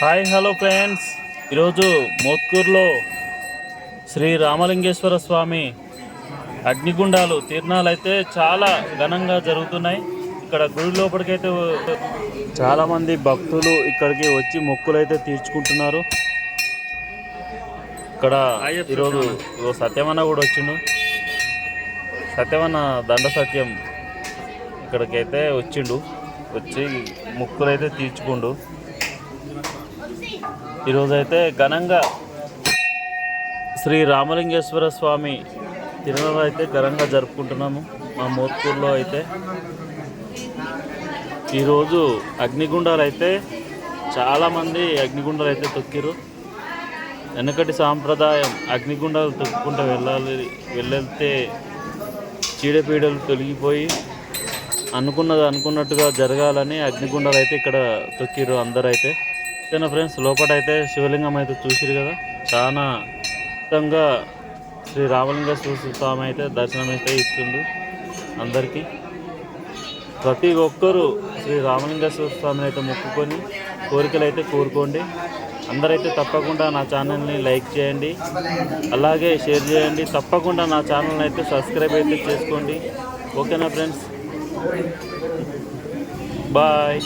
Hi hello friends. ఈరోజు మోత్కూరులో శ్రీ రామలింగేశ్వర స్వామి అగ్నిగుండాలు తీర్ణాలు అయితే చాలా ఘనంగా జరుగుతున్నాయి. ఇక్కడ గుడి లోపలికైతే చాలామంది భక్తులు ఇక్కడికి వచ్చి మొక్కులు అయితే తీర్చుకుంటున్నారు. ఇక్కడ ఈరోజు సత్యమన్న కూడా వచ్చిండు. సత్యమన్న దండ సత్యం ఇక్కడికైతే వచ్చిండు. వచ్చి మొక్కులు అయితే తీర్చుకుండు. ఈరోజైతే ఘనంగా శ్రీ రామలింగేశ్వర స్వామి తిరుమల అయితే ఘనంగా జరుపుకుంటున్నాము. మా మోత్కూరులో అయితే. ఈరోజు అగ్నిగుండాలు అయితే చాలామంది అగ్నిగుండాలు అయితే తొక్కిరు. వెనకటి సాంప్రదాయం అగ్నిగుండాలు తొక్కుకుంటూ వెళ్ళాలి వెళ్ళితే చీడపీడలు తొలగిపోయి అనుకున్నది అనుకున్నట్టుగా జరగాలని అగ్నిగుండాలు అయితే ఇక్కడ తొక్కిరు అందరూ అయితే ఓకేనా ఫ్రెండ్స్? లోపల అయితే శివలింగం అయితే చూసిరు కదా? చాలా అద్భుతంగా శ్రీ రామలింగ స్వామి అయితే దర్శనం అయితే ఇస్తుండు అందరికీ. ప్రతి ఒక్కరూ శ్రీ రామలింగ స్వామిని అయితే మొక్కుకొని కోరికలు అయితే కోరుకోండి. అందరైతే తప్పకుండా నా ఛానల్ని లైక్ చేయండి. అలాగే షేర్ చేయండి. తప్పకుండా నా ఛానల్ని అయితే సబ్స్క్రైబ్ అయితే చేసుకోండి. ఓకేనా ఫ్రెండ్స్? Bye.